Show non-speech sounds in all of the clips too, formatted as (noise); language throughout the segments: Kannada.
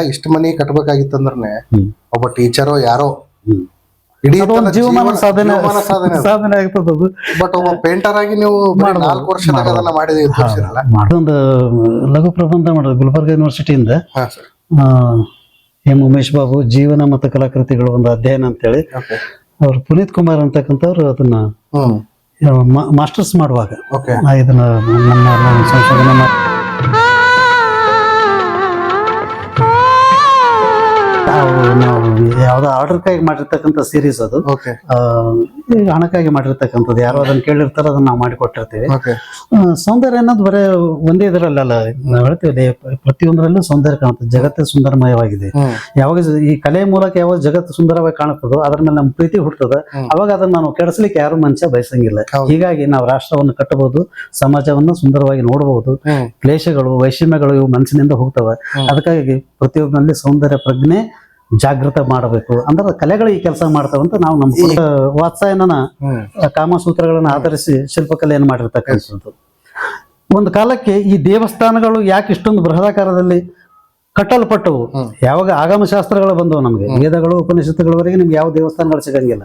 ಇಷ್ಟು ಮನಿ ಕಟ್ಬೇಕಾಗಿತ್ತಂದ್ರೆ. ಒಬ್ಬ ಟೀಚರೋ ಯಾರೋ. ಇಡೀ ಒಂದು ತನ್ನ ಜೀವನ- ಸಾಧನೆ ಸಾಧನೆ. ಸಾಧನೆ ಆಗ್ತದೆ ಅದು. ಬಟ್ ಒಬ್ಬ ಪೇಂಟರ್ ಆಗಿ ನೀವು ಬರೀ. ನಾಲ್ಕು ವರ್ಷದಾಗ ಅದನ್ನ ಮಾಡಿದ ತೋರಿಸಿರಲ್ಲ ಅದೊಂದು ಲಘು ಪ್ರಬಂಧ ಮಾಡೋದು ಗುಲ್ಬರ್ಗ ಯೂನಿವರ್ಸಿಟಿಯಿಂದ ಎಂ ಉಮೇಶ್ ಬಾಬು ಜೀವನ ಮತ್ತು ಕಲಾಕೃತಿಗಳು ಒಂದು ಅಧ್ಯಯನ ಅಂತೇಳಿ. ಹೇಳಿ ಅವ್ರು ಪುನೀತ್ ಕುಮಾರ್ ಅಂತಕ್ಕಂಥವ್ರು ಅದನ್ನ ಮಾಸ್ಟರ್ಸ್ ಮಾಡುವಾಗ. ಇದನ್ನ ನಮ್ಮ ಸಂಶೋಧನೆ ಮಾಡಿ ನಾವು ಆರ್ಡರ್ ಯಾವ್ದೋ ಆರ್ಡರ್ಕಾಗಿ ಮಾಡಿರ್ತಕ್ಕಂಥ ಸೀರೀಸ್ ಅದು. ಓಕೆ ಆ, ಈಗ ಹಣಕ್ಕಾಗಿ ಮಾಡಿರ್ತಕ್ಕಂಥದ್ದು ಯಾರೋ ಅದನ್ನ ಕೇಳಿರ್ತಾರ ಅದನ್ನ ನಾವು ಮಾಡಿಕೊಟ್ಟಿರ್ತೀವಿ. ಓಕೆ ಸೌಂದರ್ಯ ಅನ್ನೋದು ಬರೇ ಒಂದೇ ಇದರಲ್ಲ ನಾವು ಹೇಳ್ತೀವಿ ಪ್ರತಿಯೊಂದರಲ್ಲೂ ಸೌಂದರ್ಯ ಕಾಣುತ್ತೆ ಜಗತ್ತೇ ಸುಂದರಮಯವಾಗಿದೆ. ಯಾವಾಗ ಈ ಕಲೆ ಮೂಲಕ ಯಾವಾಗ ಜಗತ್ತು ಸುಂದರವಾಗಿ ಕಾಣುತ್ತದೋ ಅದ್ರ ಮೇಲೆ ನಮ್ಮ ಪ್ರೀತಿ ಹುಟ್ಟುತ್ತದ. ಅವಾಗ ಅದನ್ನ ನಾವು ಕೆಡಿಸ್ಲಿಕ್ಕೆ ಯಾರು ಮನುಷ್ಯ ಬಯಸಂಗಿಲ್ಲ. ಹೀಗಾಗಿ ನಾವು ರಾಷ್ಟ್ರವನ್ನು ಕಟ್ಟಬಹುದು ಸಮಾಜವನ್ನು ಸುಂದರವಾಗಿ ನೋಡಬಹುದು. ಕ್ಲೇಶಗಳು ವೈಷಮ್ಯಗಳು ಇವು ಮನಸ್ಸಿನಿಂದ ಹೋಗ್ತವೆ. ಅದಕ್ಕಾಗಿ ಪ್ರತಿಯೊಬ್ಬನಲ್ಲಿ ಸೌಂದರ್ಯ ಪ್ರಜ್ಞೆ ಜಾಗೃತ ಮಾಡಬೇಕು. ಅಂದ್ರೆ ಕಲೆಗಳು ಈ ಕೆಲಸ ಮಾಡ್ತಾವಂತ ನಾವು ನಮ್ಮ ವಾತ್ಸಾಯನ ಕಾಮಸೂತ್ರಗಳನ್ನ ಆಧರಿಸಿ ಶಿಲ್ಪಕಲೆಯನ್ನು ಮಾಡಿರ್ತಕ್ಕಂಥದ್ದು. ಒಂದು ಕಾಲಕ್ಕೆ ಈ ದೇವಸ್ಥಾನಗಳು ಯಾಕೆ ಇಷ್ಟೊಂದು ಬೃಹದಾಕಾರದಲ್ಲಿ ಕಟ್ಟಲ್ಪಟ್ಟವು? ಯಾವಾಗ ಆಗಮ ಶಾಸ್ತ್ರಗಳು ಬಂದವು ನಮಗೆ. ವೇದಗಳು ಉಪನಿಷತ್ತುಗಳವರೆಗೆ ನಿಮ್ಗೆ ಯಾವ ದೇವಸ್ಥಾನಗಳು ಸಿಗಂಗಿಲ್ಲ.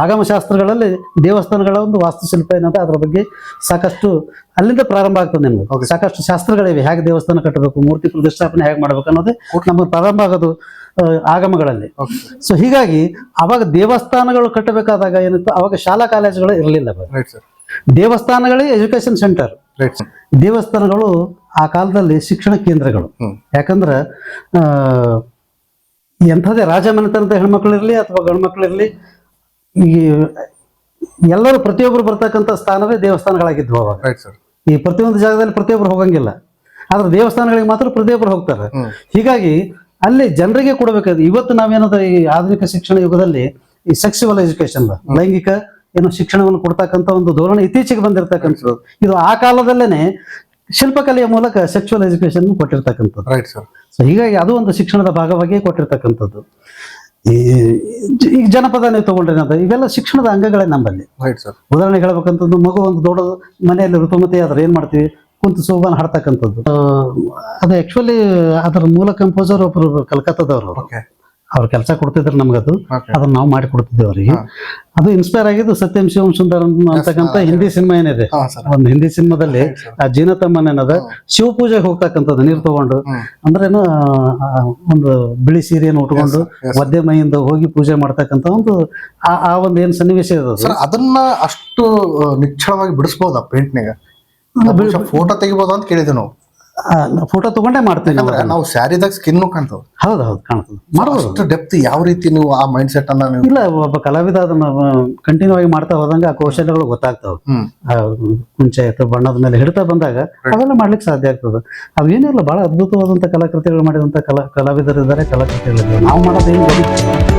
ಆಗಮ ಶಾಸ್ತ್ರಗಳಲ್ಲಿ ದೇವಸ್ಥಾನಗಳ ಒಂದು ವಾಸ್ತುಶಿಲ್ಪ ಏನಂತ ಅದ್ರ ಬಗ್ಗೆ ಸಾಕಷ್ಟು ಅಲ್ಲಿಂದ ಪ್ರಾರಂಭ ಆಗ್ತದೆ ನಿಮ್ಗೆ. ಸಾಕಷ್ಟು ಶಾಸ್ತ್ರಗಳಿವೆ. ಹೇಗೆ ದೇವಸ್ಥಾನ ಕಟ್ಟಬೇಕು ಮೂರ್ತಿ ಪ್ರತಿಷ್ಠಾಪನೆ ಹೇಗೆ ಮಾಡ್ಬೇಕು ಅನ್ನೋದೇ ನಮ್ಗೆ ಪ್ರಾರಂಭ ಆಗೋದು ಆಗಮಗಳಲ್ಲಿ. ಸೊ ಹೀಗಾಗಿ ಅವಾಗ ದೇವಸ್ಥಾನಗಳು ಕಟ್ಟಬೇಕಾದಾಗ ಏನಿತ್ತು? ಅವಾಗ ಶಾಲಾ ಕಾಲೇಜುಗಳು ಇರಲಿಲ್ಲ ದೇವಸ್ಥಾನಗಳೇ ಎಜುಕೇಶನ್ ಸೆಂಟರ್. ರೈಟ್ ಸರ್ ದೇವಸ್ಥಾನಗಳು ಆ ಕಾಲದಲ್ಲಿ ಶಿಕ್ಷಣ ಕೇಂದ್ರಗಳು. ಯಾಕಂದ್ರೆ ಆ, ಎಂಥದೇ ರಾಜಮನೆತನದ ಹೆಣ್ಮಕ್ಳಿರ್ಲಿ ಅಥವಾ ಗಂಡ್ಮಕ್ಳಿರ್ಲಿ ಈ ಎಲ್ಲರೂ ಪ್ರತಿಯೊಬ್ಬರು ಬರ್ತಕ್ಕಂಥ ಸ್ಥಾನವೇ ದೇವಸ್ಥಾನಗಳಾಗಿದ್ವು ಅವಾಗ. ರೈಟ್ ಸರ್ ಈ ಪ್ರತಿಯೊಂದು ಜಾಗದಲ್ಲಿ ಪ್ರತಿಯೊಬ್ಬರು ಹೋಗಂಗಿಲ್ಲ. ಆದ್ರೆ ದೇವಸ್ಥಾನಗಳಿಗೆ ಮಾತ್ರ ಪ್ರತಿಯೊಬ್ಬರು ಹೋಗ್ತಾರೆ. ಹೀಗಾಗಿ ಅಲ್ಲಿ ಜನರಿಗೆ ಕೊಡಬೇಕಾದ ಇವತ್ತು ನಾವೇನದ ಈ ಆಧುನಿಕ ಶಿಕ್ಷಣ ಯುಗದಲ್ಲಿ ಈ ಸೆಕ್ಸುವಲ್ ಎಜುಕೇಶನ್ ಲೈಂಗಿಕ ಏನು ಶಿಕ್ಷಣವನ್ನು ಕೊಡ್ತಕ್ಕಂಥ ಒಂದು ಧೋರಣೆ ಇತ್ತೀಚೆಗೆ ಬಂದಿರತಕ್ಕಂಥದ್ದು. ಇದು ಆ ಕಾಲದಲ್ಲೇನೆ ಶಿಲ್ಪಕಲೆಯ ಮೂಲಕ ಸೆಕ್ಸುವಲ್ ಎಜುಕೇಶನ್ ಕೊಟ್ಟಿರ್ತಕ್ಕಂಥದ್ದು. ರೈಟ್ ಸರ್ ಸೊ ಹೀಗಾಗಿ ಅದು ಒಂದು ಶಿಕ್ಷಣದ ಭಾಗವಾಗಿಯೇ ಕೊಟ್ಟಿರ್ತಕ್ಕಂಥದ್ದು. ಈ ಈಗ ಜನಪದ ನೀವು ತಗೊಂಡ್ರೆ ಅಂತ ಇವೆಲ್ಲ ಶಿಕ್ಷಣದ ಅಂಗಗಳೇ ನಮ್ಮಲ್ಲಿ. ರೈಟ್ ಸರ್ ಉದಾಹರಣೆ ಹೇಳ್ಬೇಕಂತಂದು ಮಗು ಒಂದು ದೊಡ್ಡ ಮನೆಯಲ್ಲಿ ಋತುಮತಿ ಆದ್ರೆ ಏನ್ ಮಾಡ್ತೀವಿ? ಕುಂತು ಸೋಬಾನ ಹಾಡ್ತಕ್ಕಂಥದ್ದು. ಅದು ಆಕ್ಚುಲಿ ಅದರ ಮೂಲ ಕಂಪೋಸರ್ ಒಬ್ರು ಕಲ್ಕತ್ತಾದವ್ರು ಅವ್ರು. ಕೆಲಸ ಕೊಡ್ತಿದ್ರು ನಮ್ಗದು. ಅದನ್ನ ನಾವು ಮಾಡಿ ಕೊಡ್ತಿದ್ದೇವೆ ಅವರಿಗೆ. ಅದು ಇನ್ಸ್ಪೈರ್ ಆಗಿದ್ದು ಸತ್ಯಂ ಶಿವಂ ಸುಂದರ್ ಅಂತಕ್ಕಂಥ ಹಿಂದಿ ಸಿನಿಮಾ ಏನಿದೆ. ಒಂದು ಹಿಂದಿ ಸಿನಿಮಾದಲ್ಲಿ. ಆ ಜೀನತಮ್ಮನ ಏನದ ಶಿವ ಪೂಜೆಗೆ ಹೋಗ್ತಕ್ಕಂಥದ್ದು ನೀರು ತಗೊಂಡು. ಅಂದ್ರೆ ಅಂದ್ರೇನು ಒಂದು ಬಿಳಿ ಸೀರೆಯನ್ನು ಉಟ್ಕೊಂಡು ಮದ್ಯ ಒದ್ದೆ ಮೈಯಿಂದ ಹೋಗಿ ಪೂಜೆ ಮಾಡ್ತಕ್ಕಂಥ ಒಂದು ಆ- ಆ ಒಂದು ಏನ್ ಸನ್ನಿವೇಶ ಇರೋದು ಸರ್ ಅದನ್ನ ಅಷ್ಟು ನಿಚ್ಚಳವಾಗಿ ಬಿಡಿಸ್ಬೋದಾ ಪೇಂಟ್ನಾಗ ಫೋಟೋ ತೆಗಿಬೋದು ಅಂತ ಕೇಳಿದ್ವಿ ನಾವು. ಫೋಟೋ ತಗೊಂಡೇ ಮಾಡ್ತೀವಿ ನಾವು ಯಾಕಂದ್ರೆ ನಾವು ಸ್ಯಾರಿದಾಗ ಸ್ಕಿನ್ ಕಾಣ್ತದ ಹೌದು ಹೌದು ಕಾಣ್ತದೆ. ಮಾಡ್ಬೋದು. ಅಷ್ಟು ಡೆಪ್ತ್ ಯಾವ ರೀತಿ ನೀವು ಆ ಮೈಂಡ್ ಸೆಟ್ ಅನ್ನ ನೀವು ಇಲ್ಲ ಒಬ್ಬ ಕಲಾವಿದ ಅದನ್ನ ಕಂಟಿನ್ಯೂ ಆಗಿ ಮಾಡ್ತಾ ಹೋದಂಗ ಆ ಕೌಶಲ್ಯಗಳು ಗೊತ್ತಾಗ್ತಾವ. ಮುಂಚೆ ಕುಂಚೆ ಆಯ್ತು ಬಣ್ಣದ ಮೇಲೆ ಹಿಡ್ತಾ ಬಂದಾಗ ಅವೆಲ್ಲ ಮಾಡ್ಲಿಕ್ಕೆ ಸಾಧ್ಯ ಆಗ್ತದೆ. ಅವೇನಿಲ್ಲ ಬಹಳ ಅದ್ಭುತವಾದಂತ ಕಲಾಕೃತಿಗಳು ಮಾಡಿದಂತ ಕಲಾ ಕಲಾವಿದರಿದ್ದಾರೆ ಕಲಾಕೃತಿಗಳಿದ್ದಾರೆ. ನಾವು ಮಾಡೋದೇನು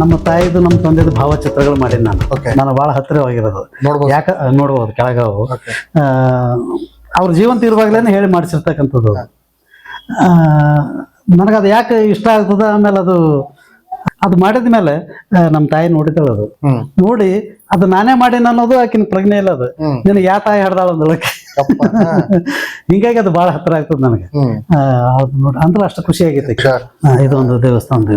ನಮ್ಮ ತಾಯಿದು ನಮ್ಮ ತಂದೆದು ಭಾವಚಿತ್ರಗಳು ಮಾಡೀನಿ ನಾನು. ನಾನು ಬಹಳ ಹತ್ತಿರವಾಗಿರೋದು. ಯಾಕ ನೋಡ್ಬೋದು ಕೆಳಗ ಅವ್ರ ಜೀವಂತ ಇರುವಾಗಲೇ ಹೇಳಿ ಮಾಡಿಸಿರ್ತಕ್ಕಂಥದ್ದು. ನನಗದು ಯಾಕೆ ಇಷ್ಟ ಆಗ್ತದ ಆಮೇಲೆ ಅದು ಅದು ಮಾಡಿದ ಮೇಲೆ ನಮ್ಮ ತಾಯಿ ನೋಡಿದಳು ಅದು. ನೋಡಿ ಅದು ನಾನೇ ಮಾಡೀನಿ ಅನ್ನೋದು ಆಕಿನ ಪ್ರಜ್ಞೆ ಇಲ್ಲ ಅದು. ನಿನಗೆ ಯಾವ ತಾಯಿ ಹಾಡ್ದಾಳ ಅಂದಳಕ್ಕೆ (laughs) ಹಿಂಗಾಗಿ ಅದು ಬಹಳ ಹತ್ತಿರ ಆಗ್ತದ ನನಗೆ. ನೋಡಿ ಅಂದ್ರೆ ಅಷ್ಟು ಖುಷಿ ಆಗೈತೆ ಇದೊಂದು ದೇವಸ್ಥಾನದ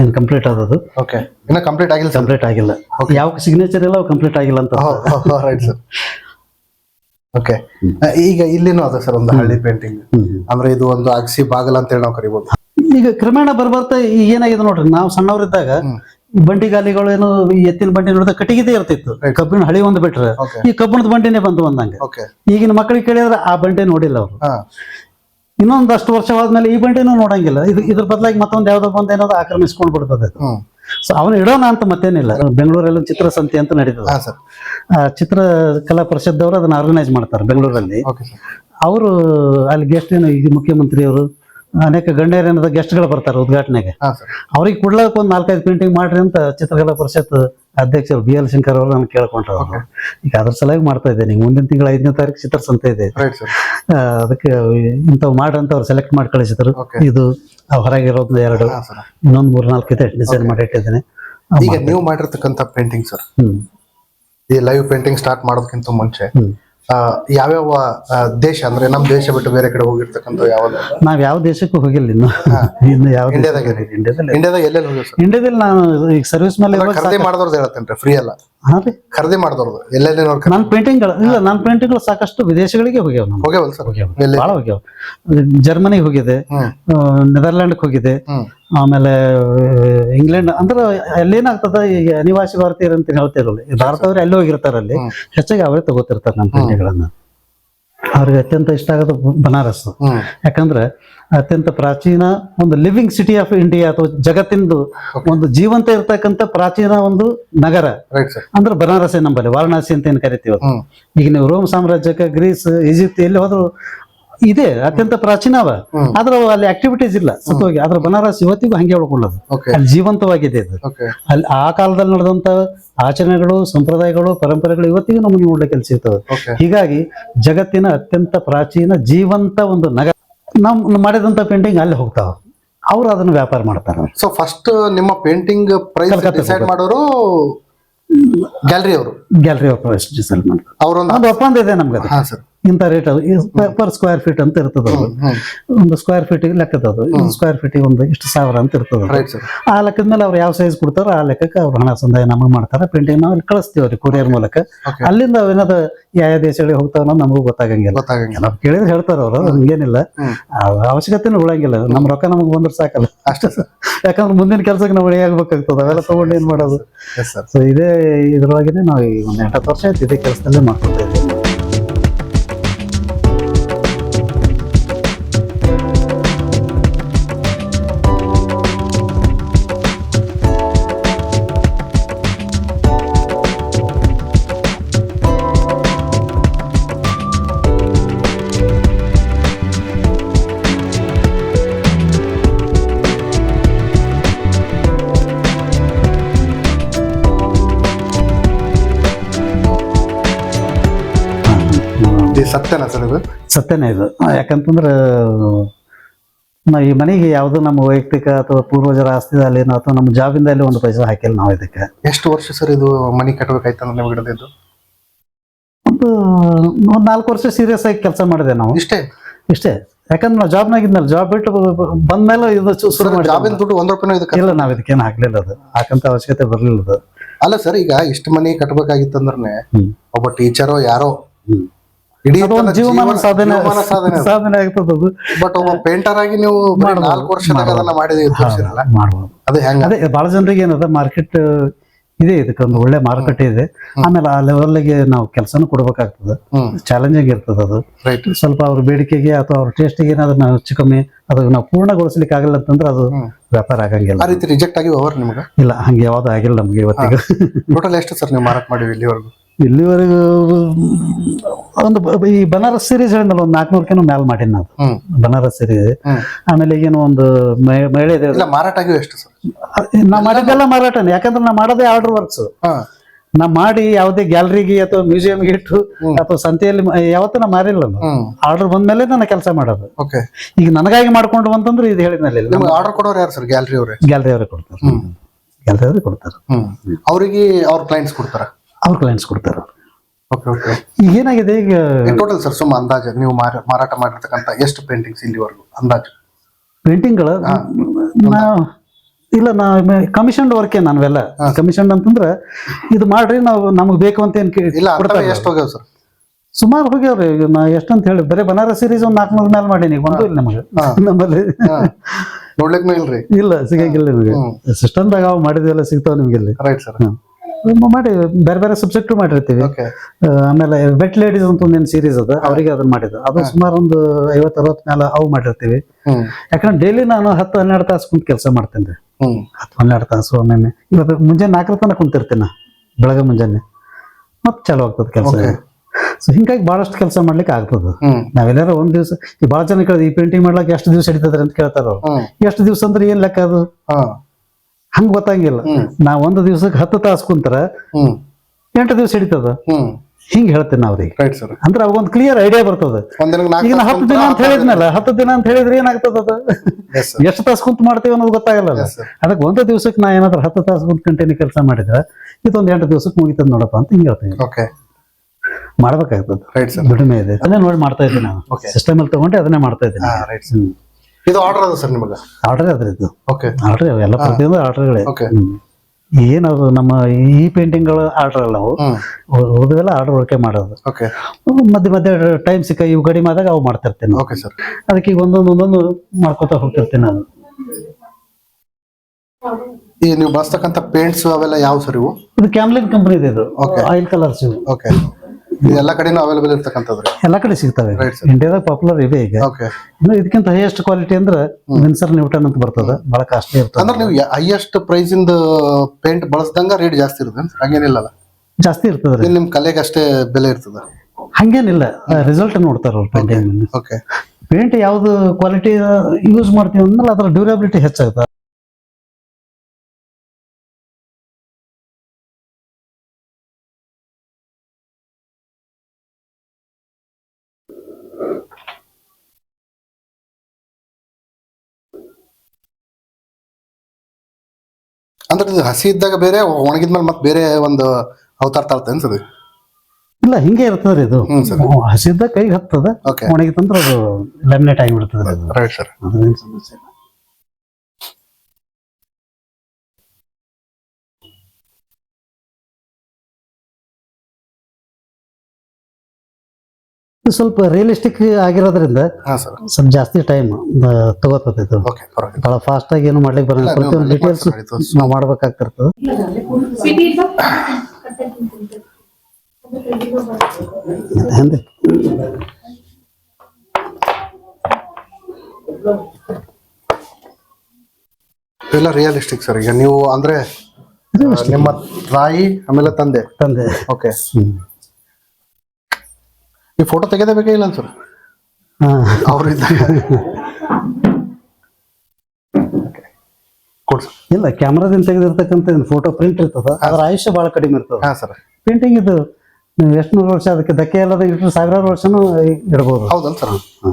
ಏನು ಕಂಪ್ಲೀಟ್ ಆದದ್ದು. ಓಕೆ ಇನ್ನ ಕಂಪ್ಲೀಟ್ ಆಗಿಲ್ಲ ಕಂಪ್ಲೀಟ್ ಆಗಿಲ್ಲ. ಯಾವ ಸಿಗ್ನೇಚರ್ ಇಲ್ಲ ಕಂಪ್ಲೀಟ್ ಆಗಿಲ್ಲ ಅಂತ. ರೈಟ್ ಸರ್ ಓಕೆ ಈಗ ಇಲ್ಲಿನೂ ಅದ ಸರ್ ಒಂದು ಹಳ್ಳಿ ಪೇಂಟಿಂಗ್. ಅಂದ್ರೆ ಇದು ಒಂದು ಅಗಸಿ ಬಾಗಲ ಅಂತ ಹೇಳಿ ನಾವು ಕರಿಬಹುದು ಈಗ ಕ್ರಮೇಣ ಬರ್ಬರ್ತಾ ಈಗ ಏನಾಗಿದೆ ನೋಡ್ರಿ ನಾವು ಸಣ್ಣವರಿದ್ದಾಗ ಬಂಡಿ ಗಾಲಿಗಳು ಏನು ಈ ಎತ್ತಿನ ಬಂಡಿ ನೋಡಿದ ಕಟ್ಟಿಗೆದೇ ಇರ್ತಿತ್ತು. ಕಬ್ಬಿಣ ಹಳಿ ಒಂದು ಬಿಟ್ರೆ ಈ ಕಬ್ಬಿಣದ ಬಂಡಿನೇ ಬಂದು ಬಂದಂಗೆ ಓಕೆ ಈಗಿನ ಮಕ್ಕಳಿಗೆ ಕೇಳಿದ್ರೆ ಆ ಬಂಡೆ ನೋಡಿಲ್ಲ ಅವರು. ಇನ್ನೊಂದಷ್ಟು ವರ್ಷವಾದ್ಮೇಲೆ ಈ ಬಂಡಿನೂ ನೋಡಂಗಿಲ್ಲ. ಇದು ಇದ್ರ ಬದಲಾಗಿ ಮತ್ತೊಂದು ಯಾವ್ದೋ ಬಂದು ಏನಾದ್ರು ಆಕ್ರಮಿಸ್ಕೊಂಡು ಬಿಡ್ತದೆ ಸೊ ಅವನು ಇಡೋಣ ಅಂತ ಮತ್ತೇನಿಲ್ಲ. ಬೆಂಗಳೂರಲ್ಲಿ ಒಂದು ಚಿತ್ರಸಂತೆ ಅಂತ ನಡೀತದೆ. ಹಾ ಸರ್. ಆ ಚಿತ್ರಕಲಾ ಪರಿಷತ್ತವರು ಅದನ್ನ ಆರ್ಗನೈಸ್ ಮಾಡ್ತಾರೆ ಬೆಂಗಳೂರಲ್ಲಿ. ಅವರು ಅಲ್ಲಿ ಗೆಸ್ಟ್ ಏನು ಈಗ ಮುಖ್ಯಮಂತ್ರಿಯವರು ಅನೇಕ ಗಣ್ಯರೇನದ ಗೆಸ್ಟ್ಗಳು ಬರ್ತಾರೆ ಉದ್ಘಾಟನೆಗೆ. ಅವ್ರಿಗೆ ಕೊಡ್ಲಕ್ಕೆ ಒಂದು ನಾಲ್ಕೈದು ಪೇಂಟಿಂಗ್ ಮಾಡ್ರಿ ಅಂತ ಚಿತ್ರಕಲಾ ಪರಿಷತ್ ಅಧ್ಯಕ್ಷರು ಬಿ ಎಲ್ ಶಂಕರ್ ಅವರು ನಾನು ಕೇಳ್ಕೊಂಡ್ರು ಅವ್ರು. ಈಗ ಅದ್ರ ಸಲುವಾಗಿ ಮಾಡ್ತಾ ಇದ್ದೇನೆ. ಮುಂದಿನ ತಿಂಗಳ ಐದನೇ ತಾರೀಕು ಚಿತ್ರಸಂತೆ ಇದೆ. ಮಾಡ್ರಿ ಅದಕ್ಕೆ ಇಂಥವು ಮಾಡ್ರಂತ ಅವ್ರು ಸೆಲೆಕ್ಟ್ ಮಾಡಿ ಕಳಿಸಿದ್ರು ಇದು ಹೊರಗಿರೋದ್ ಎರಡು. ಇನ್ನೊಂದ್ ಮೂರ್ ನಾಲ್ಕು ಇದೆ ಡಿಸೈನ್ ಮಾಡಿ ಇಟ್ಟಿದ್ದೇನೆ. ಈಗ ನೀವು ಮಾಡಿರ್ತಕ್ಕಂಥ ಪೇಂಟಿಂಗ್ ಸರ್ ಹ್ಮ್. ಈ ಲೈವ್ ಪೇಂಟಿಂಗ್ ಸ್ಟಾರ್ಟ್ ಮಾಡೋದಕ್ಕಿಂತ ಮುಂಚೆ ಯಾವ್ಯಾವ ದೇಶ ಅಂದ್ರೆ ನಮ್ ದೇಶ ಬಿಟ್ಟು ಬೇರೆ ಕಡೆ ಹೋಗಿರ್ತಕ್ಕಂಥ ಯಾವ ನಾವ್ ಯಾವ ದೇಶಕ್ಕೂ ಹೋಗಿಲ್ಲ ಇನ್ನು. ಇನ್ನು ಯಾವ ಇಂಡಿಯಾದಾಗ ಇಂಡಿಯಾದಾಗ ಎಲ್ಲೆಲ್ಲಿ ಹೋಗಿ ಇಂಡಿಯಾದಲ್ಲಿ ನಾನು ಈಗ ಸರ್ವಿಸ್ ಮೇಲೆ ಖರೀದಿ ಮಾಡಿದವ್ರದ್ದು ಹೇಳ್ತೇನ್ರಿ ಫ್ರೀ ಅಲ್ಲ ಹಾ ರೀ. ಖರೀದಿ ಮಾಡಿದವ್ರದ್ದು ಎಲ್ಲೆಲ್ಲಿ ನನ್ನ ಪೇಂಟಿಂಗ್ಗಳು ಇಲ್ಲ ನನ್ನ ಪೇಂಟಿಂಗ್ಗಳು ಸಾಕಷ್ಟು ವಿದೇಶಗಳಿಗೆ ಹೋಗ್ಯಾವ ಬಹಳ ಹೋಗ್ಯಾವಲ್ ಸರ್? ಎಲ್ಲಿ? ಭಾಳ ಹೋಗ್ಯಾವ. ಜರ್ಮನಿಗೆ ಹೋಗಿದೆ ನೆದರ್ಲ್ಯಾಂಡ್ ನೆದರ್ಲ್ಯಾಂಡ್ಗೆ ಹೋಗಿದೆ ಆಮೇಲೆ ಇಂಗ್ಲೆಂಡ್ ಅಂದ್ರೆ ಅಲ್ಲೇನಾಗ್ತದ ಈಗ ಅನಿವಾಸಿ ಭಾರತೀಯರು ಅಂತ ಹೇಳ್ತಿರಲ್ಲ. ಭಾರತದವ್ರು ಹೋಗಿರ್ತಾರ ಅಲ್ಲಿ? ಹ್ಮ್. ಹೆಚ್ಚಾಗಿ ಅವರೇ ತಗೋತಿರ್ತಾರೆ ನಮ್ಮ ಪೇಂಟಿಂಗ್ಗಳನ್ನ ಅವ್ರಿಗೆ ಅತ್ಯಂತ ಇಷ್ಟ ಆಗೋದು ಬನಾರಸ್. ಯಾಕಂದ್ರೆ ಅತ್ಯಂತ ಪ್ರಾಚೀನ ಒಂದು ಲಿವಿಂಗ್ ಸಿಟಿ ಆಫ್ ಇಂಡಿಯಾ ಅಥವಾ ಜಗತ್ತಿಂದು ಒಂದು ಜೀವಂತ ಇರ್ತಕ್ಕಂಥ ಪ್ರಾಚೀನ ಒಂದು ನಗರ. ಅಂದ್ರೆ ಬನಾರಸ್ ನಂಬಲ್ಲಿ ವಾರಣಾಸಿ ಅಂತ ಏನ್ ಕರಿತೀವಿ ಈಗ ನೀವು ರೋಮ್ ಸಾಮ್ರಾಜ್ಯಕ್ಕೆ ಗ್ರೀಸ್ ಈಜಿಪ್ಟ್ ಎಲ್ಲಿ ಹೋದ್ರು ಇದೆ ಅತ್ಯಂತ ಪ್ರಾಚೀನ ಅವ. ಆದ್ರ ಅಲ್ಲಿ ಆಕ್ಟಿವಿಟೀಸ್ ಇಲ್ಲ. ಸತ್ತೋಗಿ ಆದ್ರೆ ಬನಾರಸ್ ಇವತ್ತಿಗೂ ಹಂಗೆ ಉಳ್ಕೊಳ್ಳೋದು ಅಲ್ಲಿ ಜೀವಂತವಾಗಿದೆ ಅದು. ಅಲ್ಲಿ ಆ ಕಾಲದಲ್ಲಿ ನಡೆದಂತ ಆಚರಣೆಗಳು ಸಂಪ್ರದಾಯಗಳು ಪರಂಪರೆಗಳು ಇವತ್ತಿಗೂ ನಮಗೆ ನೋಡ್ಲಿಕ್ಕೆ ಸಿಗ್ತವೆ. ಓಕೆ ಹೀಗಾಗಿ ಜಗತ್ತಿನ ಅತ್ಯಂತ ಪ್ರಾಚೀನ ಜೀವಂತ ಒಂದು ನಗರ. ನಮ್ ಮಾಡಿದಂತ ಪೇಂಟಿಂಗ್ ಅಲ್ಲಿ ಹೋಗ್ತಾವ. ಅವ್ರು ಅದನ್ನ ವ್ಯಾಪಾರ ಮಾಡ್ತಾರೆ. ಸೊ ಫಸ್ಟ್ ನಿಮ್ಮ ಪೇಂಟಿಂಗ್ ಪ್ರೈಸ್ ಡಿಸೈಡ್ ಮಾಡೋರು ಗ್ಯಾಲರಿ ಅವರು. ಗ್ಯಾಲರಿ ಅವರು ಡಿಸೈಡ್ ಮಾಡ್ತಾರೆ. ಅವರೊಂದು ಒಂದು ಒಪ್ಪಂದ ಇದೆ ನಮ್ಗೆ ಹಾ ಸರ್ ಇಂಥ ರೇಟ್ ಅದು. ಪರ್ ಸ್ಕ್ವೇರ್ ಫೀಟ್ ಅಂತ ಇರ್ತದ ಅದು. ಒಂದು ಸ್ಕ್ವೇರ್ ಫೀಟ್ ಲೆಕ್ಕದ ಅದು. ಸ್ಕ್ವೇರ್ ಫೀಟಿಗೆ ಒಂದು ಇಷ್ಟು ಸಾವಿರ ಅಂತ ಇರ್ತದ ಆ ಲೆಕ್ಕದ ಮೇಲೆ ಅವ್ರು ಯಾವ ಸೈಜ್ ಕೊಡ್ತಾರೋ ಆ ಲೆಕ್ಕಕ್ಕೆ ಅವ್ರು ಹಣ ಸಂದಾಯ ನಮಗೆ ಮಾಡ್ತಾರೆ. ಪ್ರಿಂಟಿಂಗ್ ನಾವು ಅಲ್ಲಿ ಕಳಿಸ್ತೀವಿ ಅವ್ರಿಗೆ ಕೊರಿಯರ್ ಮೂಲಕ. ಅಲ್ಲಿಂದ ಅವೇನದ ಯಾವ ದೇಶಗಳಿಗೆ ಹೋಗ್ತಾವ ಅನ್ನೋದು ನಮಗೂ ಗೊತ್ತಾಗಂಗಿಲ್ಲ. ನಾವು ಕೇಳಿದ್ರೆ ಹೇಳ್ತಾರ ಅವರು ಹಂಗೇನಿಲ್ಲ. ಅವಶ್ಯಕತೆನೂ ಉಳಂಗಿಲ್ಲ. ನಮ್ಮ ರೊಕ್ಕ ನಮಗೆ ಬಂದ್ರೆ ಸಾಕಲ್ಲ. ಅಷ್ಟೇ ಸರ್ ಯಾಕಂದ್ರೆ ಮುಂದಿನ ಕೆಲಸಕ್ಕೆ ನಾವು ಆಗ್ಬೇಕಾಗ್ತದೆ. ಅವೆಲ್ಲ ತಗೊಂಡು ಏನ್ ಮಾಡೋದು? ಸೊ ಇದೇ ಇದ್ರೊಳಗೇನೆ ನಾವು ಈ ಒಂದು ಎಂಟತ್ತು ವರ್ಷ ಆಯ್ತು ಇದೇ ಕೆಲಸದಲ್ಲೇ ಮಾಡ್ಕೊತಾ ಇದ್ದೀವಿ. ಸತ್ಯನಾ ಸರ್ ಇದು? ಸತ್ಯನೇ ಇದು. ಯಾಕಂತಂದ್ರೆ ನಾವು ಈ ಮನೆಗೆ ಯಾವುದು ನಮ್ಮ ವೈಯಕ್ತಿಕ ಅಥವಾ ಪೂರ್ವಜರ ಆಸ್ತಿದಲ್ಲಿ ಅಥವಾ ನಮ್ಮ ಜಾಬಿಂದ ಅಲ್ಲಿ ಒಂದು ಪೈಸಾ ಹಾಕಿಲ್ಲ ನಾವು ಇದಕ್ಕೆ. ಎಷ್ಟು ವರ್ಷ ಸರ್ ಇದು ಮನಿ ಕಟ್ಟಬೇಕಾಯ್ತಂದ್ರೆ ನಿಮ್ಗೆ ಹಿಡಿದಿದ್ದು? ಒಂದು ಒಂದು ನಾಲ್ಕು ವರ್ಷ ಸೀರಿಯಸ್ ಆಗಿ ಕೆಲಸ ಮಾಡಿದೆ ನಾವು. ಇಷ್ಟೇ? ಇಷ್ಟೇ. ಯಾಕಂದ್ರೆ ನಾವು ಜಾಬ್ನಾಗಿದ್ನಲ್ಲ ಜಾಬ್ ಬಿಟ್ಟು ಬಂದ್ಮೇಲೆ ಇದು ಶುರು ಮಾಡಿ ಜಾಬಿನ ದುಡ್ಡು ಒಂದು ರೂಪಾಯಿ ಇದಕ್ಕೆ ಇಲ್ಲ ನಾವು ಇದಕ್ಕೇನು ಹಾಕ್ಲಿಲ್ಲ ಅದು. ಹಾಕಂತ ಅವಶ್ಯಕತೆ ಬರಲಿಲ್ಲ ಅದು. ಅಲ್ಲ ಸರ್ ಈಗ ಇಷ್ಟು ಮನಿ ಕಟ್ಟಬೇಕಾಗಿತ್ತಂದ್ರೆ. ಒಬ್ಬ ಟೀಚರೋ ಯಾರೋ. ಇಡೀ ಜೀವಮಾನ ಸಾಧನೆ ಸಾಧನೆ ಸಾಧನೆ ಆಗ್ತದೆ ಅದು. ಬಟ್ ಒಬ್ಬ ಪೇಂಟರ್ ಆಗಿ ನೀವು. ನಾಲ್ಕು ವರ್ಷದಾಗ ಅದನ್ನ ಮಾಡಿದೀವಿ ತೋರಿಸಿರಲ್ಲ ಮಾಡ್ಬೋದು. ಅದು ಹೆಂಗ? ಅದೇ ಬಹಳ ಜನರಿಗೆ ಏನದ ಮಾರ್ಕೆಟ್ ಇದೆ ಇದಕ್ಕೆ ಒಂದು ಒಳ್ಳೆ ಮಾರುಕಟ್ಟೆ ಇದೆ. ಆಮೇಲೆ ಆ ಲೆವೆಲ್ಗೆ ನಾವು ಕೆಲಸನೂ ಕೊಡ್ಬೇಕಾಗ್ತದೆ. ಚಾಲೆಂಜಿಂಗ್ ಇರ್ತದೆ ಅದು. ಸ್ವಲ್ಪ ಅವ್ರ ಬೇಡಿಕೆಗೆ ಅಥವಾ ಅವ್ರ ಟೇಸ್ಟಿಗೆ ಏನಾದ್ರು ನಾವು ಹೆಚ್ಚು ಕಮ್ಮಿ ಅದು ನಾವು ಪೂರ್ಣಗೊಳಿಸ್ಲಿಕ್ಕೆ ಆಗಲ್ಲ ಅಂತಂದ್ರೆ ಅದು ವ್ಯಾಪಾರ ಆಗಂಗಿಲ್ಲ. ಆ ರೀತಿ ರಿಜೆಕ್ಟ್ ಆಗಿ ಅವರ್ ನಿಮ್ಗೆ? ಇಲ್ಲ ಹಂಗೆ ಯಾವ್ದು ಆಗಿಲ್ಲ ನಮ್ಗೆ ಇವತ್ತಿಗೆ. ಟೋಟಲ್ ಎಷ್ಟು ಸರ್ ನೀವು ಮಾರಾಟ ಮಾಡಿವಿ ಇಲ್ಲಿವರೆಗೂ? ಇಲ್ಲಿವರೆಗೂ ಒಂದು ಈ ಬನಾರಸ್ ಸೀರೀಸ್ ಹೇಳಿದ್ನಲ್ಲ ಒಂದು ನಾಲ್ಕುನೂರಕ್ಕೇನೋ ಮ್ಯಾಲ್ ಮಾಡೀನಿ ನಾವು. ಬನಾರಸ್ ಸೀರೀಸ್ ಆಮೇಲೆ ಈಗೇನು ಒಂದು ಮಹಿ- ಮಹಿಳೆ ಮಾರಾಟ ಎಷ್ಟು ಸರ್? ನಾ ಮಾಡಿದ್ದೆಲ್ಲ ಮಾರಾಟನೇ. ಯಾಕಂದ್ರೆ ನಾ ಮಾಡೋದೇ ಆರ್ಡರ್ ವರ್ಕ್ಸ್ ನಾ ಮಾಡಿ ಯಾವುದೇ ಗ್ಯಾಲರಿಗೆ ಅಥವಾ ಮ್ಯೂಸಿಯಂಗೆ ಇಟ್ಟು ಅಥವಾ ಸಂತೆಯಲ್ಲಿ ಯಾವತ್ತೂ ನಾ ಮಾರಿಲ್ಲ ಆರ್ಡರ್ ಬಂದ್ಮೇಲೆ ನನ್ನ ಕೆಲಸ ಮಾಡೋದು. ಈಗ ನನಗಾಗಿ ಮಾಡ್ಕೊಂಡು ಬಂತಂದ್ರೆ ಇದು ಹೇಳಿದ್ನಲ್ಲ ನಿಮ್ಗೆ ಆರ್ಡರ್ ಕೊಡೋರು ಯಾರು ಸರ್? ಗ್ಯಾಲರಿ ಅವರೇ? ಗ್ಯಾಲರಿ ಅವರೇ ಕೊಡ್ತಾರೆ. ಗ್ಯಾಲರಿ ಅವರೇ ಕೊಡ್ತಾರೆ. ಅವರಿಗೆ ಅವ್ರ ಕ್ಲೈಂಟ್ಸ್ ಕೊಡ್ತಾರ? ಅವ್ರ ಕ್ಲೈಂಟ್ಸ್ ಕೊಡ್ತಾರೆ. ಓಕೆ ಓಕೆ ಈಗ ಏನಾಗಿದೆ ಈಗ ಟೋಟಲ್ ಸರ್ ಸುಮ್ಮ ಅಂದಾಜು ನೀವು ಮಾರ- ಮಾರಾಟ ಮಾಡಿರ್ತಕ್ಕಂಥ ಎಷ್ಟು ಪೇಂಟಿಂಗ್ಸ್ ಇಲ್ಲಿವರೆಗೂ? ಅಂದಾಜು. ಪೇಂಟಿಂಗ್ಗಳು ನಾ ಇಲ್ಲ ನಾ ಕಮಿಷನ್ ವರ್ಕೇ ನಾವೆಲ್ಲ? ಕಮಿಷನ್ ಅಂತಂದ್ರೆ ಇದು ಮಾಡ್ರಿ ನಾವು ನಮಗೆ ಬೇಕು ಅಂತ ಏನು ಇಲ್ಲ ಎಷ್ಟು ಹೋಗ್ಯಾವ ಸರ್ ಸುಮಾರು ಹೋಗ್ಯಾವ್ರಿ ಈಗ ನಾ ಎಷ್ಟಂತ ಹೇಳಿ ಬರೀ ಬನಾರಸ್ ಸೀರೀಸ್ ಒಂದು ನಾಲ್ಕುನೂರ ಮೇಲೆ ಮಾಡೀನಿ ಈಗ ಬಂದು ಇಲ್ಲ ನಮಗೆ. ನಮ್ಮಲ್ಲಿ. ನೋಡ್ಲಿಕ್ಕೆ ಇಲ್ರಿ ಇಲ್ಲ ಸಿಗಂಗಿಲ್ಲ ನಿಮಗೆ. ಸಿಸ್ಟಮ್ದಾಗ ಅವು ಮಾಡಿದೆಲ್ಲ ಸಿಗ್ತಾವ ನಿಮ್ಗೆ ಇಲ್ಲಿ. Right sir. ಮಾಡಿ ಬೇರೆ ಬೇರೆ ಸಬ್ಜೆಕ್ಟ್ ಮಾಡಿರ್ತೀವಿ. ಆಮೇಲೆ ವೆಟ್ ಲೇಡೀಸ್ ಅಂತ ಒಂದೇನು ಸೀರೀಸ್ ಅದ ಅವರಿಗೆ ಅದನ್ನ ಮಾಡಿದ್ದು. ಅದು ಸುಮಾರು ಒಂದು ಐವತ್ತು ಅರವತ್ತು ಮೇಲೆ ಅವು ಮಾಡಿರ್ತೀವಿ. ಯಾಕಂದ್ರೆ ಡೈಲಿ ನಾನು ಹತ್ತು ಹನ್ನೆರಡು ತಾಸು ಕುಂತ ಕೆಲಸ ಮಾಡ್ತೇನೆ. ರೀ ಹತ್ತು ಹನ್ನೆರಡು ತಾಸು ಒಮ್ಮೆ ಇವತ್ತು ಮುಂಜಾನೆ ನಾಲ್ಕರ ತನಕ ಕುಂತಿರ್ತೀನಿ ಬೆಳಗ್ಗೆ ಮುಂಜಾನೆ. ಮತ್ತೆ ಚಾಲು ಆಗ್ತದೆ ಕೆಲಸ. ಸೊ ಹಿಂಗಾಗಿ ಬಹಳಷ್ಟು ಕೆಲಸ ಮಾಡ್ಲಿಕ್ಕೆ ಆಗ್ತದೆ. ನಾವೆಲ್ಲರೂ ಒಂದ್ ದಿವಸ ಈ ಬಹಳ ಜನ ಕೇಳಿದ ಈ ಪೇಂಟಿಂಗ್ ಮಾಡ್ಲಿಕ್ಕೆ ಎಷ್ಟು ದಿವಸ ಹಿಡಿತದ್ರಿ ಅಂತ ಕೇಳ್ತಾರ ಎಷ್ಟು ದಿವಸ ಅಂದ್ರೆ ಏನ್ ಲೆಕ್ಕ ಅದು? ಹಂಗ ಗೊತ್ತಾಗಿಲ್ಲ. ನಾ ಒಂದು ದಿವ್ಸಕ್ಕೆ ಹತ್ತು ತಾಸು ಕುಂತರ ಎಂಟು ದಿವಸ ಹಿಡಿತದ. ಹಿಂಗ ಹೇಳ್ತೇನೆ ನಾವ್ರಿ ರೈಟ್ ಸರ್ ಅಂದ್ರೆ ಅವಾಗೊಂದು ಕ್ಲಿಯರ್ ಐಡಿಯಾ ಬರ್ತದ. ಈಗ ಹತ್ತು ದಿನ ಅಂತ ಹೇಳಿದ್ನಲ್ಲ ಹತ್ತು ದಿನ ಅಂತ ಹೇಳಿದ್ರೆ ಏನಾಗ್ತದ ಅದು? ಎಷ್ಟು ತಾಸು ಕುಂತ ಮಾಡ್ತೀವಿ ಅನ್ನೋದು ಗೊತ್ತಾಗಲ್ಲ. ಅದಕ್ಕೆ ಒಂದು ದಿವಸಕ್ಕೆ ನಾ ಏನಾದ್ರೂ ಹತ್ತು ತಾಸು ಕುಂತ ಕಂಟಿನ್ಯೂ ಕೆಲಸ ಮಾಡಿದ್ರೆ ಇದೊಂದು ಎಂಟು ದಿವಸಕ್ಕೆ ಮುಗಿತದ ನೋಡಪ್ಪ ಅಂತ ಹಿಂಗ್ ಹೇಳ್ತೀನಿ. ಮಾಡ್ಬೇಕಾಗ್ತದ ಮಾಡ್ಬೇಕಾಗ್ತದೆ. ರೈಟ್ ಸರ್ ದುಡಿಮೆ ಇದೆ. ಅದನ್ನೇ ನೋಡಿ ಮಾಡ್ತಾ ಇದ್ದೀನಿ ನಾನು. ಸಿಸ್ಟಮ್ ಅಲ್ಲಿ ತಗೊಂಡೆ ಅದನ್ನೇ ಮಾಡ್ತಾ ಇದ್ದೀನಿ. ಸರ್ ಇದು ಆರ್ಡರ್ ಅದ ಸರ್ ನಿಮಗೆ? ಆರ್ಡರ್ ಅದ್ರ ಇದು. ಓಕೆ ಆರ್ಡರ್ ಎಲ್ಲ ಪ್ರತಿಯೊಂದು ಆರ್ಡರ್ಗಳೇ ಓಕೆ ಏನದು ನಮ್ಮ ಈ ಪೇಂಟಿಂಗ್ಗಳು ಆರ್ಡರ್ ಅಲ್ಲ ಅವು. ಉಳಿದವೆಲ್ಲ ಆರ್ಡರ್ ಓಕೆ ಮಾಡೋದು. ಓಕೆ ಮಧ್ಯ ಮಧ್ಯೆ ಟೈಮ್ ಸಿಕ್ಕ ಇವು ಕಡಿಮೆ ಆದಾಗ ಅವು ಮಾಡ್ತಿರ್ತೇನೆ ಓಕೆ ಸರ್ ಅದಕ್ಕೆ ಈಗ ಒಂದೊಂದು ಒಂದೊಂದು ಮಾಡ್ಕೋತಾ ಹೋಗ್ತಿರ್ತೇನೆ ನಾನು. ಈ ನೀವು ಬಳಸ್ತಕ್ಕಂಥ ಪೇಂಟ್ಸ್ ಅವೆಲ್ಲ ಯಾವ ಸರ್ ಇವು? ಇದು ಕ್ಯಾಮ್ಲಿನ್ ಕಂಪನಿ ಇದೆ ಇದು. ಆಯಿಲ್ ಕಲರ್ಸ್ ಇವು. ಓಕೆ ಎಲ್ಲ ಕಡೆನೂ ಅವೈಲೇಬಲ್ ಇರ್ತಕ್ಕಂಥದ್ದು ಎಲ್ಲ ಕಡೆ ಸಿಗ್ತವೆ. ಇಂಡಿಯಾದಾಗ ಪಾಪ್ಯುಲರ್ ಇದೆ ಈಗ. ಓಕೆ ಇನ್ನು ಇದಕ್ಕಿಂತ ಹೈಯೆಸ್ಟ್ ಕ್ವಾಲಿಟಿ ಅಂದ್ರೆ ವಿನ್ಸರ್ ನ್ಯೂಟನ್ ಅಂತ ಬರ್ತದೆ. ಬಹಳ ಕಾಸ್ಟ್ಲಿ ಇರ್ತದೆ. ಅಂದ್ರೆ ನೀವು ಹೈಯೆಸ್ಟ್ ಪ್ರೈಸ್ ಇಂದ ಪೇಂಟ್ ಬಳಸ್ದಂಗ ರೇಟ್ ಜಾಸ್ತಿ ಇರುತ್ತೆ ಹಂಗೇನಿಲ್ಲಲ್ಲ ಜಾಸ್ತಿ ಇರ್ತದೆ ಇಲ್ಲಿ ಇದು ನಿಮ್ ಕಲೆಗೆ ಅಷ್ಟೇ ಬೆಲೆ ಇರ್ತದ. ಹಂಗೇನಿಲ್ಲ. ರಿಸಲ್ಟ್ ನೋಡ್ತಾರ ಅವ್ರು ಪೇಂಟಿಂಗ್ ಓಕೆ ಪೇಂಟ್ ಯಾವ್ದು ಕ್ವಾಲಿಟಿ ಯೂಸ್ ಮಾಡ್ತೀವಿ ಅಂದ್ರೆ ಅದರ ಡ್ಯೂರಬಿಲಿಟಿ ಹೆಚ್ಚಾಗುತ್ತೆ. ಅಂದ್ರೆ ಇದು ಹಸಿ ಇದ್ದಾಗ ಬೇರೆ ಒಣಗಿದ ಮೇಲೆ ಮತ್ತೆ ಬೇರೆ ಒಂದು ಅವತಾರ ತಾಳ್ತೇನೆ ಸರ್ ಇಲ್ಲ ಹಿಂಗೆ ಇರ್ತದ್ರಿ ಇದು. ಹ್ಮ್ ಸರ್. ಹಸಿದ್ದ ಕೈಗೆ ಹತ್ತದ ಒಣಗಿತಂದ್ರೆ ಅದು ಲ್ಯಾಮಿನೇಟ್ ಆಗಿಬಿಡ್ತದ್ರಿ ಅದು. ರೈಟ್ ಸರ್ ಸಮಸ್ಯೆ ಇಲ್ಲ. ಸ್ವಲ್ಪ ರಿಯಲಿಸ್ಟಿಕ್ ಆಗಿರೋದ್ರಿಂದ ಹಾ ಸರ್ ಸ್ವಲ್ಪ ಜಾಸ್ತಿ ಟೈಮ್ ಇದು ಪರವಾಗಿಲ್ಲ. ಬಹಳ ಫಾಸ್ಟ್ ಆಗಿ ಏನು ಮಾಡ್ಲಿಕ್ಕೆ ಬರಲ್ಲ. ಪ್ರತಿಯೊಂದು ಡೀಟೇಲ್ಸ್ ಇದು ನಾವು ಮಾಡ್ಬೇಕಾಗ್ತಿರ್ತದೆ. ಹಿಂದೆ. ಎಲ್ಲ ರಿಯಲಿಸ್ಟಿಕ್ ಸರ್ ಈಗ ನೀವು ಅಂದ್ರೆ ನಿಮ್ಮ ತಾಯಿ ಆಮೇಲೆ ತಂದೆ. ತಂದೆ. Okay hmm. ಈ ಫೋಟೋ ತೆಗೆದೇ ಬೇಕೇ ಇಲ್ಲ ಸರ್. ಅವ್ರು ಇದ್ದಾಗ. ಇಲ್ಲ ಕ್ಯಾಮ್ರಾದಿಂದ ತೆಗೆದಿರ್ತಕ್ಕಂಥ ಫೋಟೋ ಪ್ರಿಂಟ್ ಇರ್ತದ ಅದ್ರ ಆಯುಷ್ಯ ಬಹಳ ಕಡಿಮೆ ಇರ್ತದೆ. ಹಾ ಸರ್. ಪ್ರಿಂಟಿಂಗ್ ಇದು ನೀವು ಎಷ್ಟು ನೂರು ವರ್ಷ ಅದಕ್ಕೆ ಧಕ್ಕೆ ಎಲ್ಲದ ಇಟ್ಟು ಸಾವಿರಾರು ವರ್ಷನೂ ಇಡ್ಬೋದು ಹೌದಲ್ಲ ಸರ್.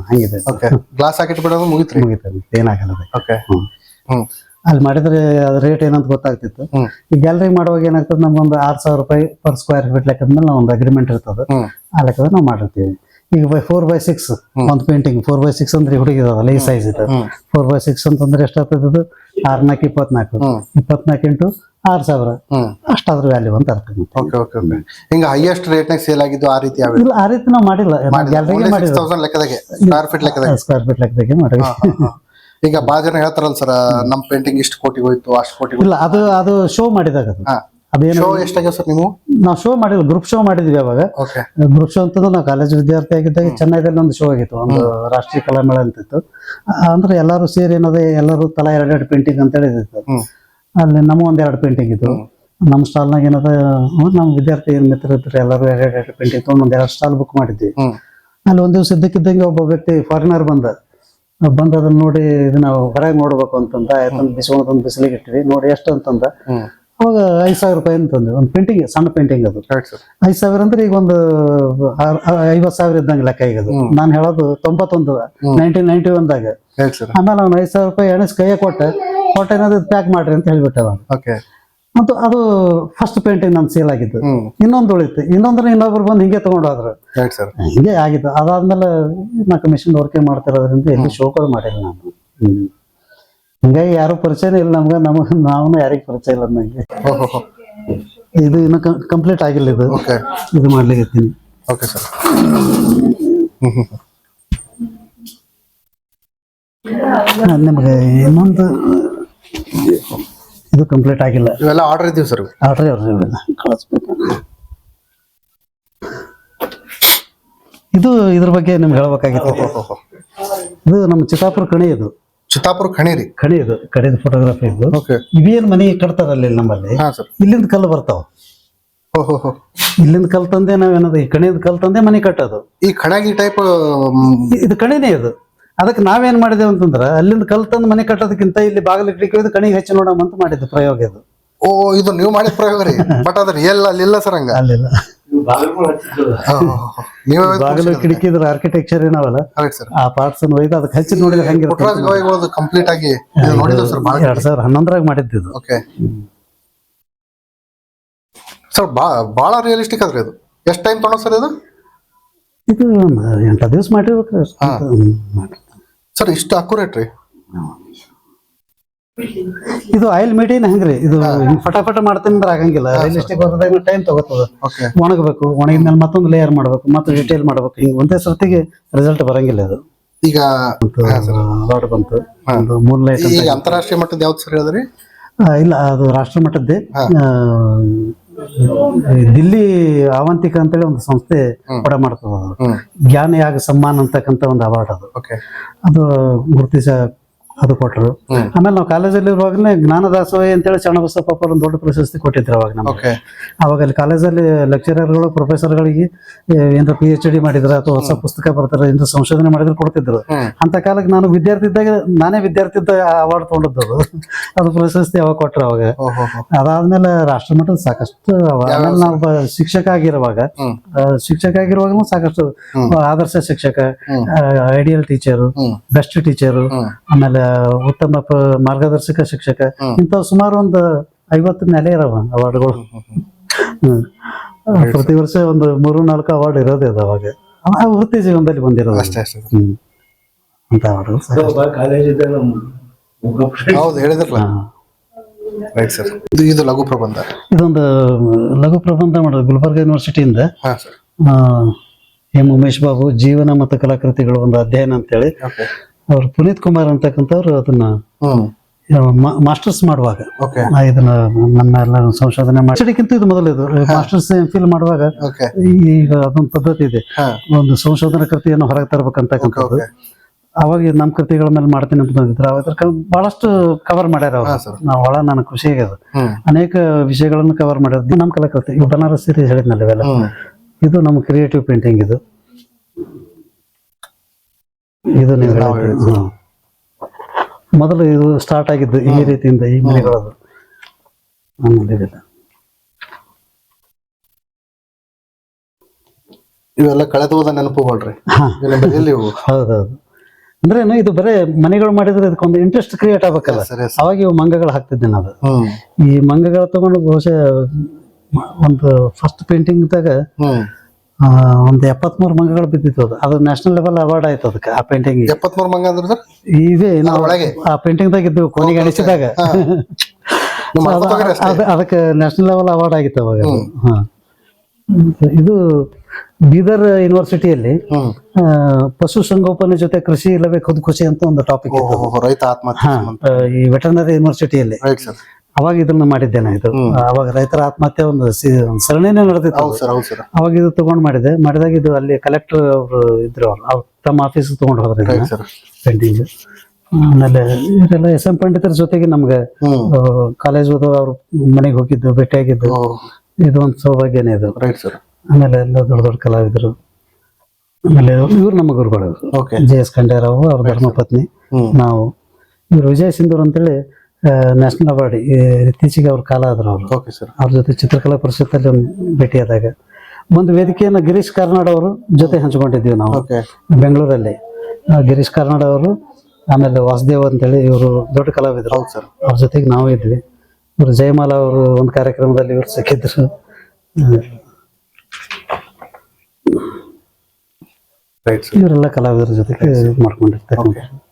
ಹಂಗಿದೆ. ಓಕೆ ಗ್ಲಾಸ್ ಹಾಕಿಟ್ಬಿಡೋದು ಮುಗಿತ್ರಿ. ಮುಗಿತದೆ ಏನಾಗಲ್ಲ ಓಕೆ ಹ್ಮ್. ಅಲ್ಲಿ ಮಾಡಿದ್ರೆ ಅದ್ರ ರೇಟ್ ಏನಂತ ಗೊತ್ತಾಗ್ತಿತ್ತು. ಈ ಗ್ಯಾಲರಿ ಮಾಡುವಾಗ ಏನಾಗ್ತದೆ ನಮ್ಗೊಂದು ಆರ್ ಸಾವಿರ ರೂಪಾಯಿ ಪರ್ ಸ್ಕ್ವೇರ್ ಫೀಟ್ ಲೆಕ್ಕದ ನಾವು ಒಂದು ಅಗ್ರಿಮೆಂಟ್ ಇರ್ತದೆ. ಆ ಲೆಕ್ಕದ ನಾವು ಮಾಡಿರ್ತೀವಿ. ಈಗ ಬೈ ಫೋರ್ ಬೈ ಸಿಕ್ಸ್ ಒಂದು ಪೇಂಟಿಂಗ್ ಫೋರ್ ಬೈ ಸಿಕ್ಸ್ ಅಂದ್ರೆ ಹುಡುಗಿದಲ್ಲ ಈ ಸೈಜ್ ಇದೆ ಫೋರ್ ಬೈ ಸಿಕ್ಸ್ ಅಂತಂದ್ರೆ ಎಷ್ಟಾಗ್ತದೆ ಆರ್ನಾಲ್ಕು ಇಪ್ಪತ್ನಾಲ್ಕು. ಇಪ್ಪತ್ನಾಲ್ಕು ಇಂಟು ಆರ್ ಸಾವಿರ. ಅಷ್ಟಾದ್ರೂ ವ್ಯಾಲ್ಯೂ ಅಂತ ಅರ್ಥ ಹಿಂಗ ಹೈಯೆಸ್ಟ್ ರೇಟ್ ನಾಗ ಸೇಲ್ ಆಗಿದ್ದು ಆ ರೀತಿ ಇಲ್ಲ ಆ ರೀತಿ ನಾವು ಮಾಡಿಲ್ಲ. ಸ್ಕ್ವೇರ್ ಫೀಟ್ ಲೆಕ್ಕದಾಗೆ ಸ್ಕ್ವೇರ್ ಈಗ ಬಾ ಜನ ಹೇಳ್ತಾರಲ್ಲ ಸರ್ ನಮ್ ಪೇಂಟಿಂಗ್ ಇಷ್ಟು ಕೋಟಿ ಹೋಯ್ತು ಅಷ್ಟು ಕೋಟಿ ಇಲ್ಲ ಅದು ಅದು ಶೋ ಮಾಡಿದಾಗ ಅದು. ಅದೇನು ಶೋ ಎಷ್ಟಾಗ್ಯಾವ ಸರ್ ನೀವು? ನಾವು ಶೋ ಮಾಡಿದ್ವಿ ಗ್ರೂಪ್ ಶೋ ಮಾಡಿದ್ವಿ ಅವಾಗ. ಓಕೆ ಗ್ರೂಪ್ ಶೋ ಅಂತಂದ್ರೆ ನಾವು ಕಾಲೇಜ್ ವಿದ್ಯಾರ್ಥಿ ಆಗಿದ್ದಾಗ ಚೆನ್ನೈದಲ್ಲಿ ಒಂದು ಶೋ ಆಗಿತ್ತು ಒಂದು ರಾಷ್ಟ್ರೀಯ ಕಲಾಮೇಳ ಅಂತಿತ್ತು. ಅಂದ್ರೆ ಎಲ್ಲರೂ ಸೇರಿ ಏನದೆ ಎಲ್ಲರೂ ತಲಾ ಎರಡೆರಡು ಪೇಂಟಿಂಗ್ ಅಂತ ಹೇಳಿದಿತ್ತು. ಅಲ್ಲಿ ನಮ್ಮ ಒಂದೆರಡು ಎರಡು ಪೇಂಟಿಂಗ್ ಇತ್ತು ನಮ್ಮ ಸ್ಟಾಲ್ನಾಗ ಏನದ ನಮ್ಮ ವಿದ್ಯಾರ್ಥಿ ಮಿತ್ರ ಇದ್ರು ಎಲ್ಲರೂ ಎರಡೆರಡು ಎರಡು ಪೇಂಟಿಂಗ್ ತಗೊಂಡು ಒಂದ್ ಎರಡು ಸ್ಟಾಲ್ ಬುಕ್ ಮಾಡಿದ್ವಿ. ಅಲ್ಲಿ ಒಂದ್ ದಿವಸ ಇದ್ದಕ್ಕಿದ್ದಂಗೆ ಒಬ್ಬ ವ್ಯಕ್ತಿ ಫಾರಿನರ್ ಬಂದ. ಬಂದ ಅದನ್ನ ನೋಡಿ ಇದು ನಾವು ಹೊರಗೆ ನೋಡ್ಬೇಕು ಅಂತಂದ ಆಯ್ತಂದ್ ಬಿಸಿಲು ತಂದು ಬಿಸಿಲಿಗೆ ಇಟ್ವಿ ನೋಡಿ ಎಷ್ಟು ಅಂತಂದ. ಅವಾಗ ಐದ್ ಸಾವಿರ ರೂಪಾಯಿ ಅಂತಂದು ಒಂದು ಪೇಂಟಿಂಗ್ ಸಣ್ಣ ಪೇಂಟಿಂಗ್ ಅದು. ಐದ್ ಸಾವಿರ ಅಂದ್ರೆ ಈಗ ಒಂದು ಐವತ್ ಸಾವಿರ ಇದ್ದಂಗೆ ಲೆಕ್ಕ ಈಗ ಅದು. ನಾನು ಹೇಳೋದು ತೊಂಬತ್ತೊಂದು ನೈನ್ಟೀನ್ ನೈನ್ಟಿ ಒಂದಾಗ ಆಮೇಲೆ ಅವ್ನು ಐದ್ ಸಾವಿರ ರೂಪಾಯಿ ಎಣಸ್ ಕೈಯ ಕೊಟ್ಟೆ. ಕೊಟ್ಟೆ ಏನಾದ್ರು ಪ್ಯಾಕ್ ಮಾಡ್ರಿ ಅಂತ ಹೇಳ್ಬಿಟ್ಟೆ ಅವನು. ಓಕೆ ಮತ್ತು ಅದು ಫಸ್ಟ್ ಪೇಂಟಿಂಗ್ ನಮ್ ಸೇಲ್ ಆಗಿದ್ದು. ಇನ್ನೊಂದು ಉಳಿತು. ಇನ್ನೊಂದ್ರೆ ಇನ್ನೊಬ್ರು ಬಂದು ಹಿಂಗೆ ತಗೊಂಡು ಹೋದ್ರು ಸರ್ ಹಿಂಗೆ ಆಗಿತ್ತು ಅದಾದ್ಮೇಲೆ ನಾ ಕಮಿಷನ್ ವರ್ಕೆ ಮಾಡ್ತಿರೋದ್ರಿಂದ ಎಲ್ಲಿ ಶೋಗಳು ಮಾಡಿಲ್ಲ ನಾನು. ಹಿಂಗಾಗಿ ಯಾರು ಪರಿಚಯನೇ ಇಲ್ಲ ನಮ್ಗೆ. ನಮಗ ನಾವು ಯಾರಿಗೂ ಪರಿಚಯ ಇಲ್ಲ ನಂಗೆ. ಇದು ಇನ್ನು ಕಂಪ್ಲೀಟ್ ಆಗಿಲ್ಲ ಇದು. ಇದು ಮಾಡ್ಲಿಕ್ಕೆ ಓಕೆ ಸರ್ ಹ್ಮ್ ಇನ್ನೊಂದು ಇದು ಕಂಪ್ಲೀಟ್ ಆಗಿಲ್ಲ. ಇವೆಲ್ಲ ಆರ್ಡರ್ ಇದ್ದೀವಿ ಸರ್ ಆರ್ಡರ್ ಅವ್ರು ಕಳಿಸ್ಬೇಕು ಇದು ಇದ್ರ ಬಗ್ಗೆ ನಿಮ್ಗೆ ಹೇಳ್ಬೇಕಾಗಿತ್ತು. ಇದು ನಮ್ಮ ಚಿತ್ತಾಪುರ ಕಣಿ ಇದು. ಚಿತ್ತಾಪುರ ಖಣಿರಿ ಕಣಿ ಇದು ಕಣಿದ ಫೋಟೋಗ್ರಫಿ ಇದು. ಓಕೆ ಇವೇನ್ ಮನೆ ಕಟ್ತಾರಲ್ಲ ಇಲ್ಲಿ ನಮ್ಮಲ್ಲಿ? ಹಾ ಸರ್ ಇಲ್ಲಿಂದ ಕಲ್ಲು ಬರ್ತಾವ. ಇಲ್ಲಿಂದ ಕಲ್ ತಂದೆ ನಾವೇನದು? ಈ ಕಣಿದ ಕಲ್ ತಂದೆ ಮನೆ ಕಟ್ಟೋದು. ಈ ಕಣಾಗಿ ಟೈಪ್ ಇದು ಕಣಿನೇ ಇದು. ಅದಕ್ಕೆ ನಾವೇನ್ ಮಾಡಿದೆವು ಅಂತಂದ್ರೆ ಅಲ್ಲಿಂದ ಕಲ್ ತಂದು ಮನೆ ಕಟ್ಟೋದಕ್ಕಿಂತ ಇಲ್ಲಿ ಬಾಗಿಲು ಇಟ್ಟಿಕೊಂಡು ಕಣಿಗೆ ಹಚ್ಚಿ ನೋಡೋಣ ಅಂತ ಮಾಡಿದ್ದು ಪ್ರಯೋಗ ಇದು. ಓ ಇದು ನೀವು ಮಾಡಿದ ಪ್ರಯೋಗ ರೀ. (laughs) ಬಟ್ ಅದ್ರ ಎಲ್ಲ ಅಲ್ಲಿಲ್ಲ ಸರ್ ಹಂಗ. ಅಲ್ಲಿಲ್ಲ. ನೀವು ಬಾಗಿಲು ಕಿಟಕಿ ಇದ್ರ ಆರ್ಕಿಟೆಕ್ಚರ್ ಏನಾವಲ್ಲ ಕರೆಕ್ಟ್ ಸರ್. ಆ ಪಾರ್ಟ್ಸ್ ಒಯ್ದು ಅದಕ್ಕೆ ಹಚ್ಚಿ ನೋಡಿದ್ರೆ ಗವಾಯಿಗಳದ್ದು ಕಂಪ್ಲೀಟ್ ಆಗಿ ನೋಡಿದ್ರು ಸರ್ ಎರಡ್ ಸಾವಿರ ಹನ್ನೊಂದರಾಗ ಮಾಡಿದ್ದು ಇದು. ಓಕೆ ಸರ್ ಬಾ ಭಾಳ ರಿಯಲಿಸ್ಟಿಕ್ ಅದ್ರಿ ಇದು ಎಷ್ಟು ಟೈಮ್ ತೊಗೊಂಡು ಸರ್ ಇದು? ಇದು ಎಂಟ ದಿವಸ ಮಾಡಿರ್ಬೇಕು. ಸರ್ ಇಷ್ಟು ಅಕ್ಯುರೇಟ್ ರೀ. ಇದು ಆಯಿಲ್ ಮೀಡಿಯನ್ ಹೆಂಗ್ರಿ? ಇದು ಹಿಂಗ್ ಫಟಾಫಟ ಮಾಡ್ತೀನಿ ಅಂದ್ರೆ ಆಗಂಗಿಲ್ಲ. ರಿಯಲಿಸ್ಟಿಕ್ ಹೋದಾಗ ಟೈಮ್ ತಗೋತದ. ಒಣಗಬೇಕು. ಒಣಗಿದ ಮೇಲೆ ಮತ್ತೊಂದು ಲೇಯರ್ ಮಾಡ್ಬೇಕು ಮತ್ತೆ ಡಿಟೇಲ್ ಮಾಡ್ಬೇಕು. ಹಿಂಗ್ ಒಂದೇ ಸರ್ತಿಗೆ ರಿಸಲ್ಟ್ ಬರಂಗಿಲ್ಲ ಅದು. ಈಗ ಲಾಡ್ ಬಂತು. ಒಂದು ಮೂರ್ ಲೈಟ್ ಈಗ ಅಂತಾರಾಷ್ಟ್ರೀಯ ಮಟ್ಟದ ಯಾವ್ದು ಸರ್ ಹೇಳಿದ್ರಿ? ಇಲ್ಲ ಅದು ರಾಷ್ಟ್ರ ಮಟ್ಟದ್ದೇ. ದಿಲ್ಲಿ ಅವಂತಿಕ ಅಂತೇಳಿ ಒಂದು ಸಂಸ್ಥೆ ಕೊಡ ಮಾಡ್ತದ ಜ್ಞಾನಿಯಾಗ ಸಮ್ಮಾನ ಜ್ಞಾನ ಯಾಗ ಸಮ್ಮಾನ್ ಅಂತಕ್ಕಂಥ ಒಂದು ಅವಾರ್ಡ್ ಅದು. ಓಕೆ ಅದು ಗುರುತಿಸ ಅದು ಕೊಟ್ಟರು. ಆಮೇಲೆ ನಾವು ಕಾಲೇಜಲ್ಲಿ ಇರುವಾಗಲೇ ಜ್ಞಾನದಾಸೋಹಿ ಅಂತೇಳಿ ಚರಣಬಸಪ್ಪ ಒಂದು ದೊಡ್ಡ ಪ್ರಶಸ್ತಿ ಕೊಟ್ಟಿದ್ರು ಅವಾಗ ನಮ್ಗೆ. ಅವಾಗ ಅಲ್ಲಿ ಕಾಲೇಜಲ್ಲಿ ಲೆಕ್ಚರರ್ಗಳು ಪ್ರೊಫೆಸರ್ಗಳಿಗೆ ಏನಾರ ಪಿ ಎಚ್ ಡಿ ಮಾಡಿದ್ರೆ ಅಥವಾ ಹೊಸ ಪುಸ್ತಕ ಬರ್ತಾರೆ ಏನಾರ ಸಂಶೋಧನೆ ಮಾಡಿದ್ರೆ ಕೊಡ್ತಿದ್ರು. ಅಂತ ಕಾಲಕ್ಕೆ ನಾನು ವಿದ್ಯಾರ್ಥಿ ಇದ್ದಾಗ ನಾನೇ ವಿದ್ಯಾರ್ಥಿ ಇದ್ದಾಗ ಅವಾರ್ಡ್ ತೊಗೊಂಡದ್ದು ಅದು ಅದು ಪ್ರಶಸ್ತಿ ಅವಾಗ ಕೊಟ್ಟರು ಅವಾಗ. ಅದಾದ್ಮೇಲೆ ರಾಷ್ಟ್ರ ಮಟ್ಟದ ಸಾಕಷ್ಟು. ಆಮೇಲೆ ನಾವು ಶಿಕ್ಷಕ ಆಗಿರುವಾಗ ಶಿಕ್ಷಕ ಆಗಿರುವಾಗಲೂ ಸಾಕಷ್ಟು ಆದರ್ಶ ಶಿಕ್ಷಕ. ಐಡಿಯಲ್ ಟೀಚರು ಬೆಸ್ಟ್ ಟೀಚರು ಆಮೇಲೆ ಉತ್ತಮ ಪ- ಮಾರ್ಗದರ್ಶಕ ಶಿಕ್ಷಕ. ಇಂಥ ಇಂಥವು ಸುಮಾರು ಒಂದು ಐವತ್ತು ಮೇಲೆ ಇರವ ಅವಾರ್ಡ್ಗಳು. ಹ್ಮ್. ಪ್ರತಿ ವರ್ಷ ಒಂದು ಮೂರು ನಾಲ್ಕು ಅವಾರ್ಡ್ ಇರೋದೇ ಅದು ಅವಾಗ. ಆ ವೃತ್ತಿ ಜೀವನದಲ್ಲಿ ಬಂದಿರೋದು. ಅಷ್ಟೇ ಅಷ್ಟೇ. sir. ಹ್ಮ್. ಅಂತ ಅವಾರ್ಡ್ಗಳು ಹೌದು ಹೇಳಿದ್ರಲ್ಲ. ರೈಟ್ ಸರ್ ಇದು ಇದು ಲಘು ಪ್ರಬಂಧ. ಇದೊಂದು ಲಘು ಪ್ರಬಂಧ ಮಾಡೋದು ಗುಲ್ಬರ್ಗ ಯೂನಿವರ್ಸಿಟಿಯಿಂದ ಹಾ ಸರ್ ಎಂ ಉಮೇಶ್ ಬಾಬು ಜೀವನ ಮತ್ತು ಕಲಾಕೃತಿಗಳು ಒಂದು ಅಧ್ಯಯನ ಅಂತೇಳಿ. ಓಕೆ ಅವ್ರು ಪುನೀತ್ ಕುಮಾರ್ ಅಂತಕ್ಕಂಥವ್ರು ಅದನ್ನ ಹ್ಮ್. ಮಾಸ್ಟರ್ಸ್ ಮಾಡುವಾಗ. ಓಕೆ. ಆ, ಇದನ್ನ ನಮ್ಮ ಎಲ್ಲ ಸಂಶೋಧನೆ ಮಾಡಿಕ್ಕಿಂತ ಇದು ಮೊದಲ ಇದು. ಮಾಸ್ಟರ್ಸ್ ಫೀಲ್ ಮಾಡುವಾಗ ಓಕೆ. ಈಗ ಅದೊಂದು ಪದ್ಧತಿ ಇದೆ. ಹಾ. ಒಂದು ಸಂಶೋಧನಾ ಕೃತಿಯನ್ನು ಹೊರಗೆ ತರಬೇಕಂತಕ್ಕಂಥದ್ದು ಅವಾಗ ಇದು ನಮ್ಮ ಕೃತಿಗಳ ಮೇಲೆ ಮಾಡ್ತೀನಿ ಅಂತ ಬಂದಿದ್ರು. ಅವಾಗ ಬಹಳಷ್ಟು ಕವರ್ ಮಾಡ್ಯಾರ ಹಾ ಅವ್ರು ಸರ್. ನಾವು ಒಳ ನನಗೆ ಖುಷಿ ಆಗ್ಯದ. ಹ್ಮ್. ಅನೇಕ ವಿಷಯಗಳನ್ನು ಕವರ್ ಮಾಡ್ಯಾರ. ನಮ್ಮ ಕಲಾಕೃತಿ. ಬನಾರಸ್ ಸೀರೆ ಹೇಳಿದ್ನಲ್ಲ ಇವೆಲ್ಲ. ಹ್ಮ್. ಇದು ನಮ್ಮ ಕ್ರಿಯೇಟಿವ್ ಪೇಂಟಿಂಗ್ ಇದು. ಇದು ನೀವು ನಾವು ಹೇಳಿದ್ದು. ಮೊದಲು ಇದು ಸ್ಟಾರ್ಟ್ ಆಗಿದ್ದು ಈ ರೀತಿಯಿಂದ ಈ ಮನೆಗಳದು ಆಮೇಲೆ. ಇವೆಲ್ಲ ಕಳೆದು ಹೋದ ನೆನಪುಗಳ್ರಿ ಹೌದೌದು. ಅಂದ್ರೆ ಏನು ಇದು ಬರೇ ಮನೆಗಳು ಮಾಡಿದ್ರೆ ಇದಕ್ಕೊಂದು ಇಂಟ್ರೆಸ್ಟ್ ಕ್ರಿಯೇಟ್ ಆಗ್ಬೇಕಲ್ಲ. ಸರಿ ಅವಾಗ ಇವು ಮಂಗಗಳು ಹಾಕ್ತಿದ್ದೆ ನಾನು. ಈ ಮಂಗಗಳು ತಗೊಂಡು ಬಹುಶಃ ಒಂದು ಫಸ್ಟ್ ಪೇಂಟಿಂಗ್ದಾಗ ಹ್ಮ್. ಒಂದು ಎಪ್ಪತ್ಮೂರು ಮಂಗಗಳು ಬಿದ್ದಿತ್ತು ಅದು. ಅದು ನ್ಯಾಷನಲ್ ಲೆವೆಲ್ ಅವಾರ್ಡ್ ಆಯ್ತು ಅದಕ್ಕೆ ಆ ಪೇಂಟಿಂಗ್ ಎಪ್ಪತ್ಮೂರು ಮಂಗ ಅಂದ್ರೆ ಸರ್? ಇದೇ ನಾವು ಒಳಗೆ. ಆ ಪೇಂಟಿಂಗ್ದಾಗ ಇದ್ದು ಕೊನೆಗೆ ಅಣಿಸಿದಾಗ ಅದಕ್ಕೆ ನ್ಯಾಷನಲ್ ಲೆವೆಲ್ ಅವಾರ್ಡ್ ಆಗಿತ್ತು ಅವಾಗ. ಇದು ಬೀದರ್ ಯೂನಿವರ್ಸಿಟಿಯಲ್ಲಿ ಪಶು ಸಂಗೋಪನೆ ಜೊತೆ ಕೃಷಿ ಇಲ್ಲವೇ ಖುಷಿ ಅಂತ ಒಂದು ಟಾಪಿಕ್ ಇತ್ತು ರೈತ ಆತ್ಮಹತ್ಯೆ ಈ ವೆಟರ್ನರಿ ಯೂನಿವರ್ಸಿಟಿಯಲ್ಲಿ ಅವಾಗ ಇದನ್ನ ಮಾಡಿದ್ದೇನೆ ಇದು. ಅವಾಗ ರೈತರ ಆತ್ಮಹತ್ಯೆ ಒಂದು ಸರಣಿನೇ ನಡೆದಿತ್ತು ಅವಾಗ ಇದು ತಗೊಂಡ್ ಮಾಡಿದೆ. ಮಾಡಿದಾಗ ಇದು ಅಲ್ಲಿ ಕಲೆಕ್ಟರ್ ಅವರು ಇದ್ರು ಅವ್ರು. ಅವ್ರು ತಮ್ಮ ಆಫೀಸ್ ತಗೊಂಡು ಹೋದ್ರೆ ಪೆಂಡಿಂಗ್. ಆಮೇಲೆ ಇವರೆಲ್ಲ ಎಸ್ ಎಂ ಪಂಡಿತರ ಜೊತೆಗೆ ನಮ್ಗೆ ಕಾಲೇಜ್ ಓದೋ ಅವ್ರ ಮನೆಗೆ ಹೋಗಿದ್ದು ಭೇಟಿಯಾಗಿದ್ದು. ಇದು ಒಂದು ಸೌಭಾಗ್ಯನೇ ಇದು. Right sir. ಆಮೇಲೆ ಎಲ್ಲ ದೊಡ್ಡ ದೊಡ್ಡ ಕಲಾವಿದರು. ಆಮೇಲೆ ಇವ್ರು ನಮ್ಮ ಗುರುಗಳು. ಓಕೆ. ಜೆ ಎಸ್ ಖಂಡೇರಾವ್ ಅವ್ರ ಧರ್ಮಪತ್ನಿ. ನಾವು. ಇವ್ರು ವಿಜಯ್ ಸಿಂಧೂರ್ ಅಂತೇಳಿ ನ್ಯಾಷನಲ್ ಅವಾರ್ಡ್ ಇತ್ತೀಚೆಗೆ ಅವ್ರ ಕಾಲ ಆದ್ರು ಅವರು. ಓಕೆ ಸರ್ ಅವ್ರ ಜೊತೆ ಚಿತ್ರಕಲಾ ಪರಿಷತ್ತಲ್ಲಿ ಒಂದು ಭೇಟಿಯಾದಾಗ ಒಂದು ವೇದಿಕೆಯನ್ನು ಗಿರೀಶ್ ಕಾರ್ನಾಡ್ ಅವರು ಜೊತೆ ಹಂಚಿಕೊಂಡಿದ್ದೀವಿ ನಾವು. ಓಕೆ ಬೆಂಗಳೂರಲ್ಲಿ. ಆ, ಗಿರೀಶ್ ಕಾರ್ನಾಡ್ ಅವರು ಆಮೇಲೆ ವಾಸುದೇವ್ ಅಂತೇಳಿ ಇವರು ದೊಡ್ಡ ಕಲಾವಿದರು. ಹೌದು ಸರ್ ಅವ್ರ ಜೊತೆಗೆ ನಾವು ಇದ್ವಿ. ಇವರು ಜಯಮಾಲಾ ಅವರು ಒಂದು ಕಾರ್ಯಕ್ರಮದಲ್ಲಿ ಇವರು ಸಿಕ್ಕಿದ್ರು. ರೈಟ್ ಸರ್ ಇವರೆಲ್ಲ ಕಲಾವಿದರ ಜೊತೆಗೆ ಮಾಡ್ಕೊಂಡಿರ್ತಾರೆ.